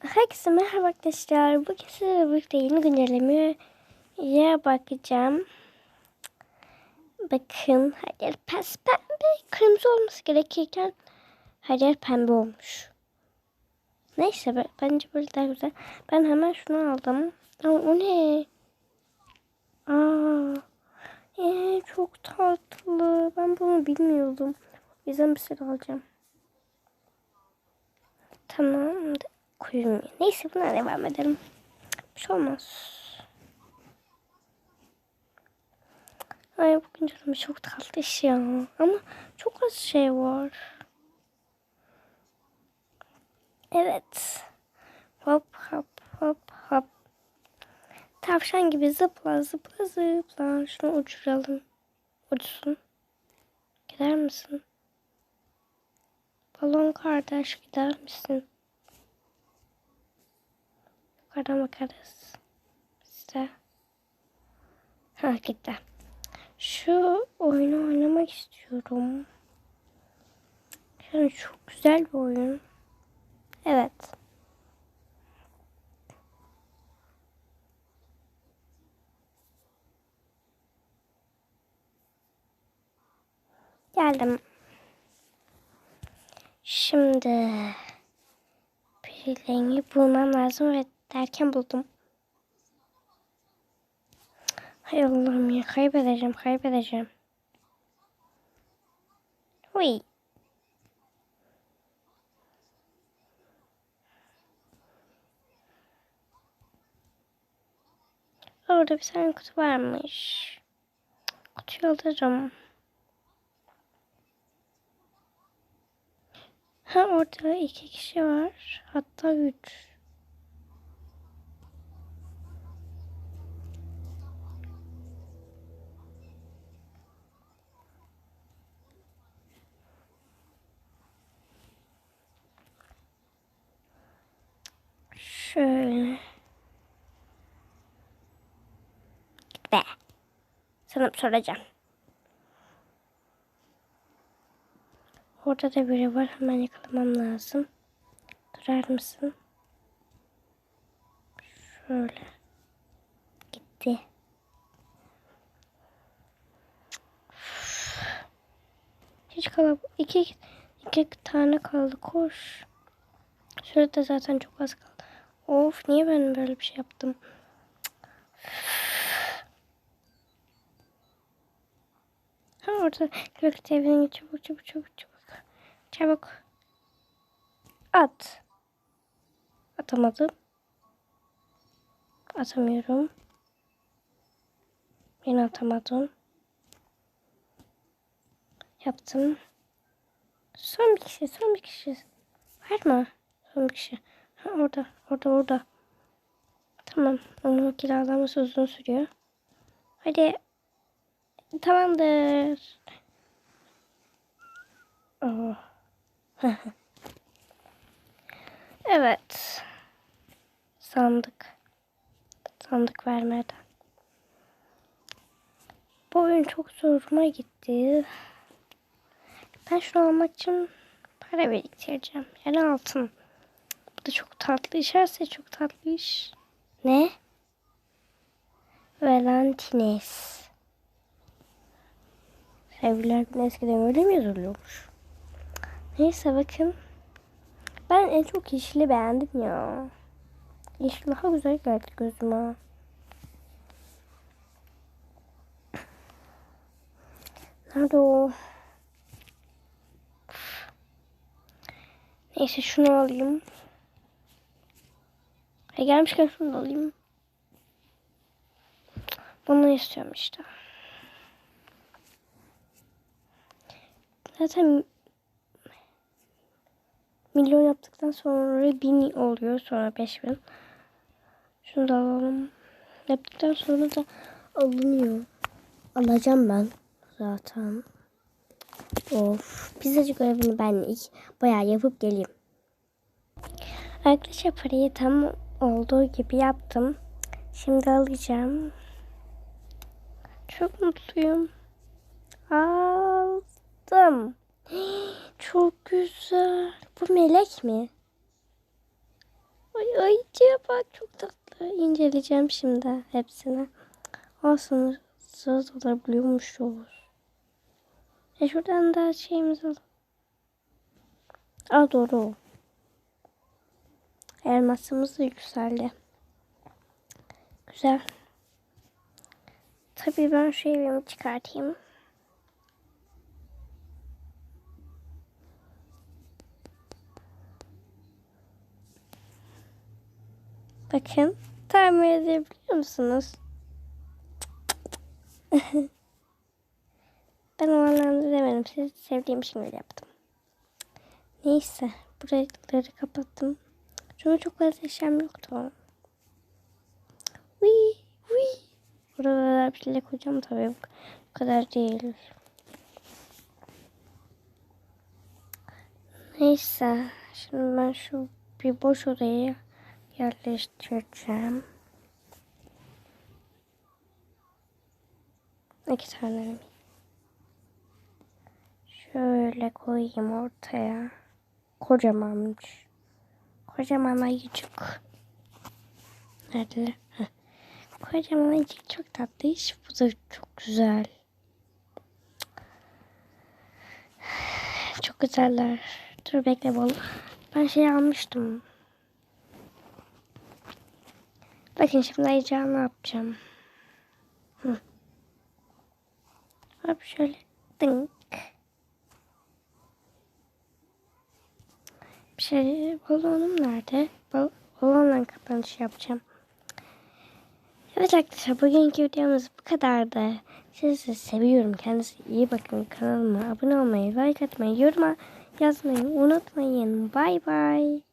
Herkese merhaba arkadaşlar. Bugün sizlerle birlikte yeni güncellemeye bakacağım. Bakın her pes pembe. Kırmızı olması gerekirken her yer pembe olmuş. Neyse be- bence böyle daha güzel. Ben hemen şunu aldım. Ama o ne? Aa, ee, çok tatlı. Ben bunu bilmiyordum. O bir sürü alacağım. Tamam. Koyayım. Neyse buna devam edelim. Bir şey olmaz. Ay bugün canım çok tatlı iş ya. Ama çok az şey var. Evet. Hop hop hop hop. Tavşan gibi zıpla zıpla zıpla. Şunu uçuralım. Uçsun. Gider misin? Balon kardeş gider misin? Yukarıdan bakarız. Size. Ha gitti. Şu oyunu oynamak istiyorum. Yani çok güzel bir oyun. Evet. Geldim. Şimdi bir rengi bulmam lazım ve derken buldum. Hay Allah'ım ya kaybedeceğim kaybedeceğim. Huy. Orada bir tane kutu varmış. Kutuyu alırım. Ha orada iki kişi var. Hatta üç. Şöyle. Git be. Sana soracağım. Orada da biri var. Hemen yakalamam lazım. Durar mısın? Şöyle. Gitti. Hiç kalabalık. İki, iki tane kaldı. Koş. Şurada zaten çok az kaldı. Of niye ben böyle bir şey yaptım? Orada Galaxy evine çabuk çabuk çabuk çabuk. Çabuk. At. Atamadım. Atamıyorum. Yine atamadım. Yaptım. Son bir kişi, son bir kişi. Var mı? Son bir kişi. Ha, orada, orada, orada. Tamam. Onun kiralaması uzun sürüyor. Hadi. Tamamdır. Oh. evet. Sandık. Sandık vermeden. Bu oyun çok zoruma gitti. Ben şunu almak için para biriktireceğim. Yani altın. Bu da çok tatlı iş. Her şey çok tatlı iş. Ne? Valentines. Sevgililer günü eskiden öyle mi yazılıyormuş? Neyse bakın. Ben en çok yeşili beğendim ya. Yeşil daha güzel geldi gözüme. Nerede o? Neyse şunu alayım. E gelmişken şunu da alayım. Bunu istiyorum işte. Zaten milyon yaptıktan sonra bin oluyor. Sonra beş bin. Şunu da alalım. Yaptıktan sonra da alınıyor. Alacağım ben zaten. Of. Pizzacı görevini ben ilk bayağı yapıp geleyim. Arkadaşlar parayı tam olduğu gibi yaptım. Şimdi alacağım. Çok mutluyum. Aldım. Çok güzel. Bu melek mi? Ay ayıcıya bak çok tatlı. İnceleyeceğim şimdi hepsini. Aslında söz olabiliyormuşuz. E şuradan da şeyimiz al. Aa doğru. Elmasımız da yükseldi. Güzel. Tabii ben şu evimi çıkartayım. Bakın tahmin edebiliyor musunuz? ben o anlamda demedim. Sevdiğim için öyle yaptım. Neyse. Buraları kapattım. Çünkü çok fazla eşyam yoktu. Wii, wii. Buralara bir şeyler koyacağım tabii. Bu kadar değil. Neyse. Şimdi ben şu bir boş odayı yerleştireceğim. İki tane. Şöyle koyayım ortaya. Kocamanmış. Kocaman ayıcık. Nerede? Kocaman ayıcık çok tatlı. Bu da çok güzel. Çok güzeller. Dur bekle bol. Ben şey almıştım. Bakın şimdi ne yapacağım. Hı. Hop şöyle. Dınk. Bir şey balonum nerede? Bal balonla kapanış yapacağım. Evet arkadaşlar bugünkü videomuz bu kadardı. Sizi seviyorum. Kendinize iyi bakın. Kanalıma abone olmayı, like atmayı, yoruma yazmayı unutmayın. Bay bay.